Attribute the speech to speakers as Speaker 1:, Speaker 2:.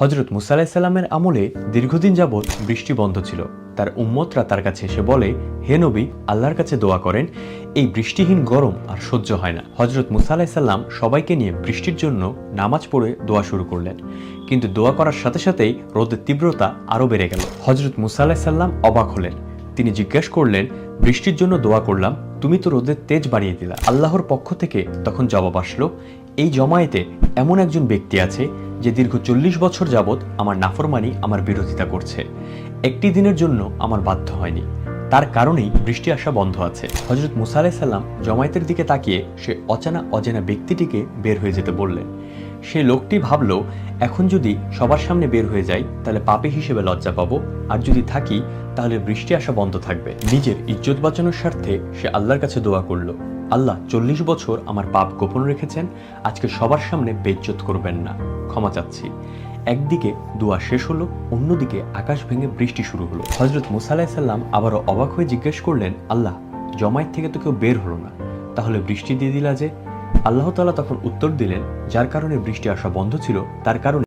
Speaker 1: হজরত মুসা আলাহিসাল্লামের আমলে দীর্ঘদিন যাবৎ বৃষ্টি বন্ধ ছিল। তার উম্মতরা তার কাছে এসে বলে, হে নবী, আল্লাহর কাছে দোয়া করেন, এই বৃষ্টিহীন গরম আর সহ্য হয় না। হজরত মুসা আলাহিসাল্লাম সবাইকে নিয়ে বৃষ্টির জন্য নামাজ পড়ে দোয়া শুরু করলেন। কিন্তু দোয়া করার সাথে সাথেই রোদের তীব্রতা আরও বেড়ে গেল। হজরত মুসা আলাহিসাল্লাম অবাক হলেন। তিনি জিজ্ঞেস করলেন, বৃষ্টির জন্য দোয়া করলাম, তুমি তো রোদের তেজ বাড়িয়ে দিলা। আল্লাহর পক্ষ থেকে তখন জবাব আসলো, এই জমায়েতে এমন একজন ব্যক্তি আছে যে দীর্ঘ চল্লিশ বছর যাবৎ আমার নাফরমানি আমার বিরোধিতা করছে। একটি দিনের জন্য আমার বাধ্য হয়নি। তার কারণেই বৃষ্টি আসা বন্ধ আছে। হজরত মুসা আলাইসাল্লাম জমায়েতের দিকে তাকিয়ে সে অচানা অজানা ব্যক্তিটিকে বের হয়ে যেতে বললেন। সে লোকটি ভাবল, এখন যদি সবার সামনে বের হয়ে যাই, তাহলে পাপী হিসেবে লজ্জা পাবো। আর যদি থাকি, তাহলে বৃষ্টি আসা বন্ধ থাকবে। নিজের ইজ্জত বাঁচানোর স্বার্থে সে আল্লাহর কাছে দোয়া করল, আল্লাহ চল্লিশ বছর আমার পাপ গোপন রেখেছেন। আজকে সবার সামনে বেজ্জত করবেন না। ক্ষমা চাচ্ছি। একদিকে দোয়া শেষ হলো, অন্যদিকে আকাশ ভেঙে বৃষ্টি শুরু হলো। হজরত মুসা সাল্লাম আবারও অবাক হয়ে জিজ্ঞেস করলেন, আল্লাহ, জমায়েত থেকে তো কেউ বের হলো না। তাহলে বৃষ্টি দিয়ে দিলা যে? আল্লাহ তালা তখন উত্তর দিলেন, যার কারণে বৃষ্টি আসা বন্ধ ছিল, তার কারণে